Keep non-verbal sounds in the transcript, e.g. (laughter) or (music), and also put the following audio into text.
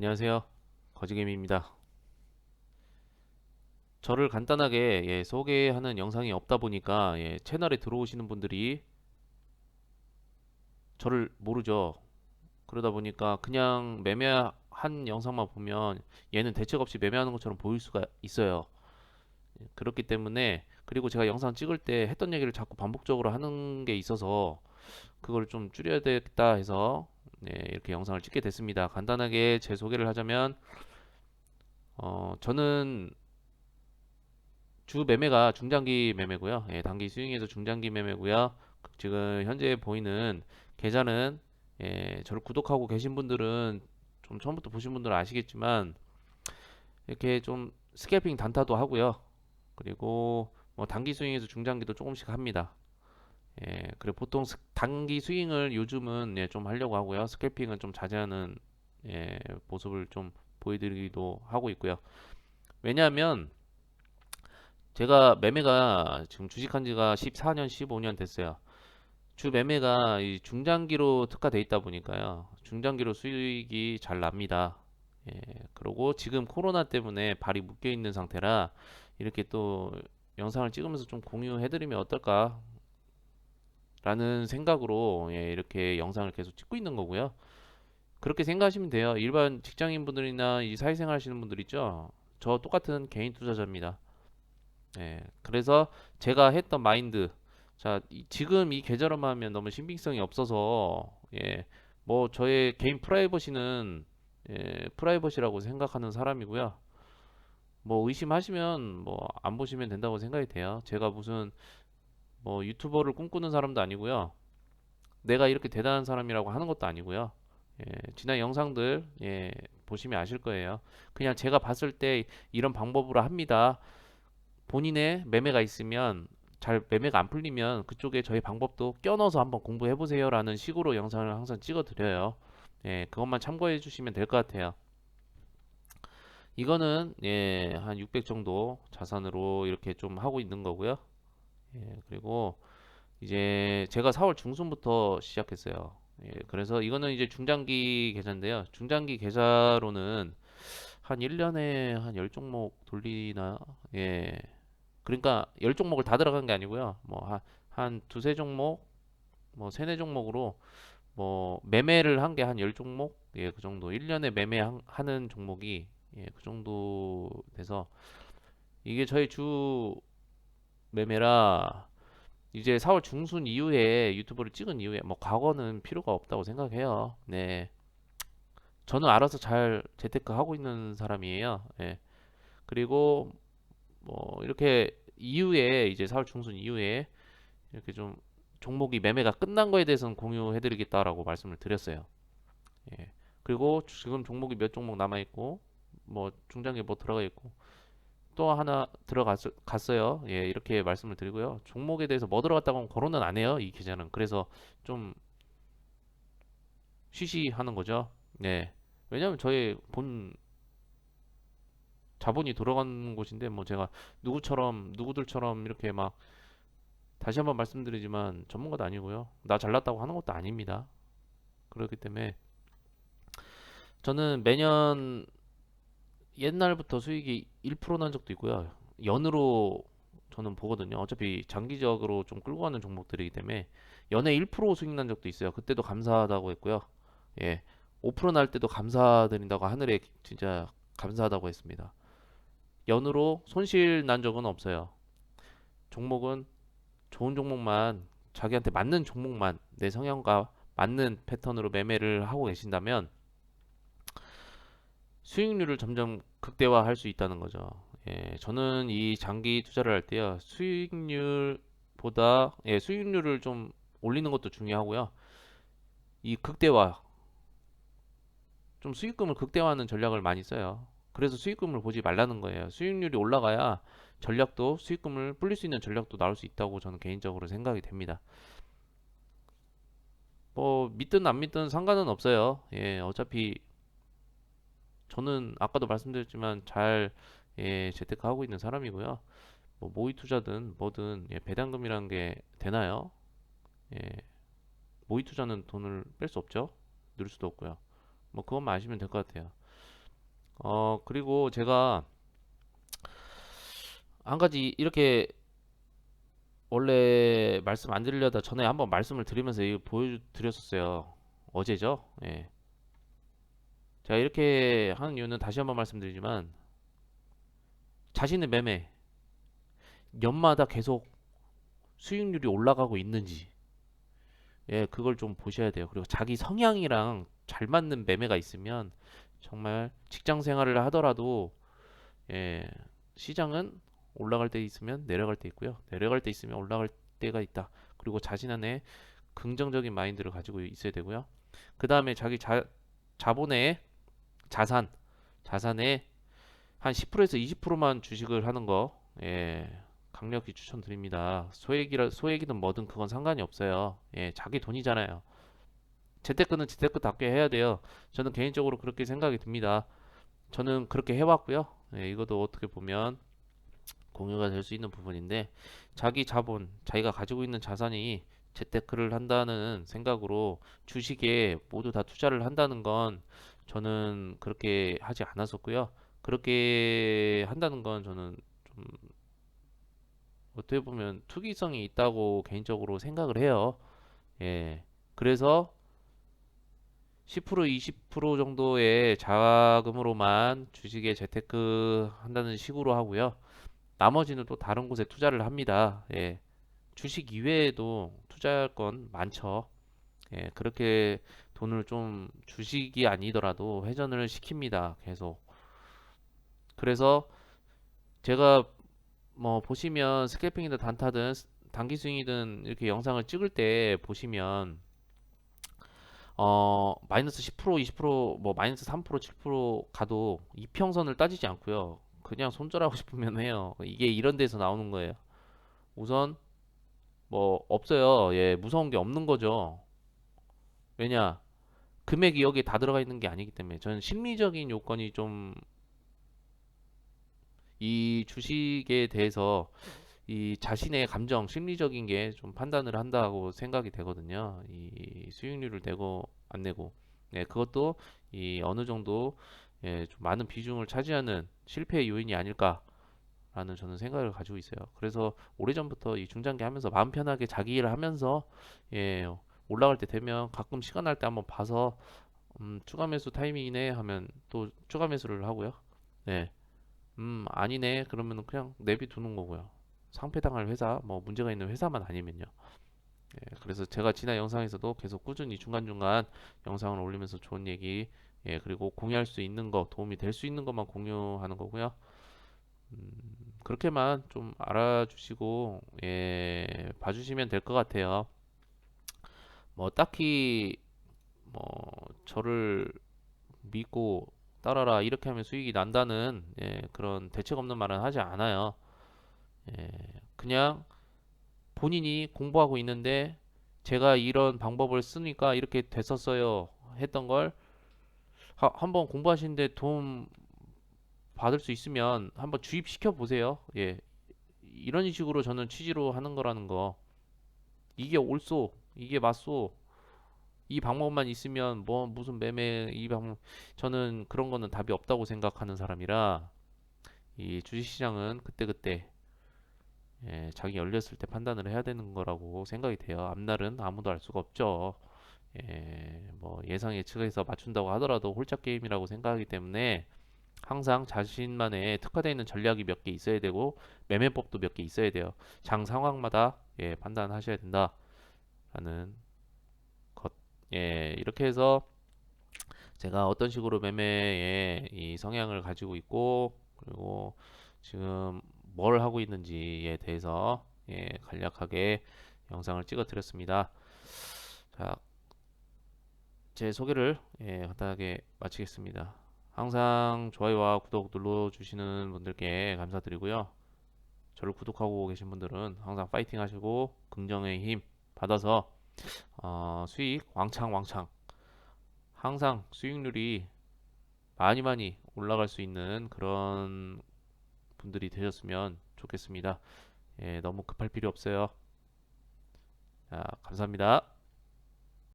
안녕하세요. 거지개미입니다. 저를 간단하게 예, 소개하는 영상이 없다 보니까 예, 채널에 들어오시는 분들이 저를 모르죠. 그러다 보니까 그냥 매매한 영상만 보면 얘는 대책 없이 매매하는 것처럼 보일 수가 있어요. 예, 그렇기 때문에 그리고 제가 영상 찍을 때 했던 얘기를 자꾸 반복적으로 하는 게 있어서 그걸 좀 줄여야 되겠다 해서 네, 이렇게 영상을 찍게 됐습니다. 간단하게 제 소개를 하자면 어, 저는 주 매매가 중장기 매매고요. 예, 단기 스윙에서 중장기 매매고요. 지금 현재 보이는 계좌는 예, 저를 구독하고 계신 분들은 좀 처음부터 보신 분들은 아시겠지만 이렇게 좀 스캘핑 단타도 하고요. 그리고 뭐 단기 스윙에서 중장기도 조금씩 합니다. 예, 그리고 보통 스- 단기 스윙을 요즘은 예, 좀 하려고 하고요. 스캘핑은 좀 자제하는 예, 모습을 좀 보여드리기도 하고 있고요. 왜냐하면 제가 매매가 지금 주식한 지가 14년, 15년 됐어요. 주 매매가 이 중장기로 특화돼 있다 보니까요. 중장기로 수익이 잘 납니다. 예, 그리고 지금 코로나 때문에 발이 묶여 있는 상태라 이렇게 또 영상을 찍으면서 좀 공유해드리면 어떨까 라는 생각으로 예, 이렇게 영상을 계속 찍고 있는 거고요. 그렇게 생각하시면 돼요. 일반 직장인 분들이나 이 사회생활 하시는 분들 있죠. 저 똑같은 개인 투자자입니다. 예, 그래서 제가 했던 마인드, 자, 이- 지금 이 계절로만 하면 너무 신빙성이 없어서, 예, 뭐 저의 개인 프라이버시는 예, 프라이버시라고 생각하는 사람이고요. 뭐 의심하시면 뭐 안 보시면 된다고 생각이 돼요. 제가 무슨 뭐 유튜버를 꿈꾸는 사람도 아니고요. 내가 이렇게 대단한 사람이라고 하는 것도 아니고요. 예, 지난 영상들 예, 보시면 아실 거예요. 그냥 제가 봤을 때 이런 방법으로 합니다. 본인의 매매가 있으면 잘 매매가 안 풀리면 그쪽에 저희 방법도 껴넣어서 한번 공부해 보세요라는 식으로 영상을 항상 찍어 드려요. 예, 그것만 참고해 주시면 될 것 같아요. 이거는 예, 한 600 정도 자산으로 이렇게 좀 하고 있는 거고요. 예, 그리고 이제 제가 4월 중순부터 시작했어요. 예, 그래서 이거는 이제 중장기 계좌인데요. 중장기 계좌로는 한 1년에 한 10종목 돌리나? 예. 그러니까 10종목을 다 들어간 게 아니고요. 뭐 한, 한 두세 종목, 뭐 세네 종목으로 뭐 매매를 한 게 한 10종목? 예, 그 정도. 1년에 매매하는 종목이 예, 그 정도 돼서 이게 저희 주 매매라 이제 4월 중순 이후에 유튜브를 찍은 이후에 뭐 과거는 필요가 없다고 생각해요. 네. 저는 알아서 잘 재테크 하고 있는 사람이에요. 예. 그리고 뭐 이렇게 이후에 이제 4월 중순 이후에 이렇게 좀 종목이 매매가 끝난 거에 대해서는 공유해 드리겠다라고 말씀을 드렸어요. 예. 그리고 지금 종목이 몇 종목 남아 있고 뭐 중장기 뭐 들어가 있고 또 하나 들어갔어요. 예, 이렇게 말씀을 드리고요. 종목에 대해서 뭐 들어갔다고 거론은 안 해요. 이 계좌는. 그래서 좀 쉬쉬하는 거죠. 네. 왜냐면 저의 본 자본이 돌아가는 곳인데 뭐 제가 누구처럼 누구들처럼 이렇게 막 다시 한번 말씀드리지만 전문가도 아니고요. 나 잘났다고 하는 것도 아닙니다. 그렇기 때문에 저는 매년 옛날부터 수익이 1%난 적도 있고요. 연으로 저는 보거든요. 어차피 장기적으로 좀 끌고 가는 종목들이기 때문에 연에 1% 수익 난 적도 있어요. 그때도 감사하다고 했고요. 예. 5%날 때도 감사드린다고 하늘에 진짜 감사하다고 했습니다. 연으로 손실 난 적은 없어요. 종목은 좋은 종목만 자기한테 맞는 종목만 내 성향과 맞는 패턴으로 매매를 하고 계신다면 수익률을 점점 극대화할 수 있다는 거죠. 예, 저는 이 장기 투자를 할 때요, 수익률보다, 예, 수익률을 좀 올리는 것도 중요하고요. 이 극대화, 좀 수익금을 극대화하는 전략을 많이 써요. 그래서 수익금을 보지 말라는 거예요. 수익률이 올라가야 전략도 수익금을 불릴 수 있는 전략도 나올 수 있다고 저는 개인적으로 생각이 됩니다. 뭐 믿든 안 믿든 상관은 없어요. 예, 어차피 저는 아까도 말씀드렸지만 잘 예, 재테크하고 있는 사람이고요. 뭐 모의 투자든 뭐든 예, 배당금이라는 게 되나요? 예, 모의 투자는 돈을 뺄 수 없죠. 넣을 수도 없고요. 뭐 그것만 아시면 될 것 같아요. 어, 그리고 제가 한 가지 이렇게 원래 말씀 안 드리려다 전에 한번 말씀을 드리면서 이거 보여드렸었어요. 어제죠? 예. 제가 이렇게 하는 이유는 다시 한번 말씀드리지만 자신의 매매 연마다 계속 수익률이 올라가고 있는지 예, 그걸 좀 보셔야 돼요. 그리고 자기 성향이랑 잘 맞는 매매가 있으면 정말 직장 생활을 하더라도 예, 시장은 올라갈 때 있으면 내려갈 때 있고요. 내려갈 때 있으면 올라갈 때가 있다. 그리고 자신 안에 긍정적인 마인드를 가지고 있어야 되고요. 그 다음에 자기 자, 자본의 자산, 자산의 한 10%에서 20%만 주식을 하는 거, 예, 강력히 추천드립니다. 소액이라, 소액이든 뭐든 그건 상관이 없어요. 예, 자기 돈이잖아요. 재테크는 재테크답게 해야 돼요. 저는 개인적으로 그렇게 생각이 듭니다. 저는 그렇게 해왔고요. 예, 이것도 어떻게 보면 공유가 될 수 있는 부분인데 자기 자본, 자기가 가지고 있는 자산이 재테크를 한다는 생각으로 주식에 모두 다 투자를 한다는 건 저는 그렇게 하지 않았었고요. 그렇게 한다는 건 저는 좀 어떻게 보면 투기성이 있다고 개인적으로 생각을 해요. 예. 그래서 10% 20% 정도의 자금으로만 주식에 재테크 한다는 식으로 하고요. 나머지는 또 다른 곳에 투자를 합니다. 예. 주식 이외에도 투자할 건 많죠. 예, 그렇게 돈을 좀 주식이 아니더라도 회전을 시킵니다. 계속. 그래서 제가 뭐 보시면 스캘핑이든 단타든 스- 단기 스윙이든 이렇게 영상을 찍을 때 보시면 어 마이너스 10% 20%뭐 마이너스 3% 7% 가도 이평선을 따지지 않고요. 그냥 손절하고 (laughs) 싶으면 해요. 이게 이런 데서 나오는 거예요. 우선 뭐 없어요. 예, 무서운 게 없는 거죠. 왜냐? 금액이 여기에 다 들어가 있는 게 아니기 때문에 저는 심리적인 요건이 좀 이 주식에 대해서 이 자신의 감정, 심리적인 게 좀 판단을 한다고 생각이 되거든요. 이 수익률을 내고 안 내고. 네, 그것도 이 어느 정도 예, 좀 많은 비중을 차지하는 실패의 요인이 아닐까 라는 저는 생각을 가지고 있어요. 그래서 오래전부터 이 중장기 하면서 마음 편하게 자기 일을 하면서 예, 올라갈 때 되면 가끔 시간 날 때 한번 봐서 음, 추가 매수 타이밍이네 하면 또 추가 매수를 하고요. 네. 음, 아니네. 그러면은 그냥 내비 두는 거고요. 상폐당할 회사, 뭐 문제가 있는 회사만 아니면요. 예, 그래서 제가 지난 영상에서도 계속 꾸준히 중간중간 영상을 올리면서 좋은 얘기, 예, 그리고 공유할 수 있는 거, 도움이 될 수 있는 것만 공유하는 거고요. 음, 그렇게만 좀 알아주시고, 예, 봐주시면 될 것 같아요. 뭐 딱히 뭐 저를 믿고 따라라 이렇게 하면 수익이 난다는 예, 그런 대책 없는 말은 하지 않아요. 예, 그냥 본인이 공부하고 있는데 제가 이런 방법을 쓰니까 이렇게 됐었어요 했던 걸 하- 한번 공부하시는데 도움 받을 수 있으면 한번 주입시켜 보세요. 예, 이런 식으로 저는 취지로 하는 거라는 거 이게 옳소 이게 맞소 이 방법만 있으면 뭐 무슨 매매 이 방법 저는 그런 거는 답이 없다고 생각하는 사람이라 이 주식시장은 그때그때 예, 자기 열렸을 때 판단을 해야 되는 거라고 생각이 돼요. 앞날은 아무도 알 수가 없죠. 예, 뭐 예상 예측에서 맞춘다고 하더라도 홀짝 게임이라고 생각하기 때문에 항상 자신만의 특화되어 있는 전략이 몇 개 있어야 되고 매매법도 몇 개 있어야 돼요. 장 상황마다 예, 판단하셔야 된다라는 것. 예, 이렇게 해서 제가 어떤 식으로 매매의 이 성향을 가지고 있고 그리고 지금 뭘 하고 있는지에 대해서 예, 간략하게 영상을 찍어 드렸습니다. 자, 제 소개를 예, 간단하게 마치겠습니다. 항상 좋아요와 구독 눌러주시는 분들께 감사드리고요. 저를 구독하고 계신 분들은 항상 파이팅 하시고 긍정의 힘 받아서 어, 수익 왕창 왕창 항상 수익률이 많이 많이 올라갈 수 있는 그런 분들이 되셨으면 좋겠습니다. 예, 너무 급할 필요 없어요. 자, 감사합니다.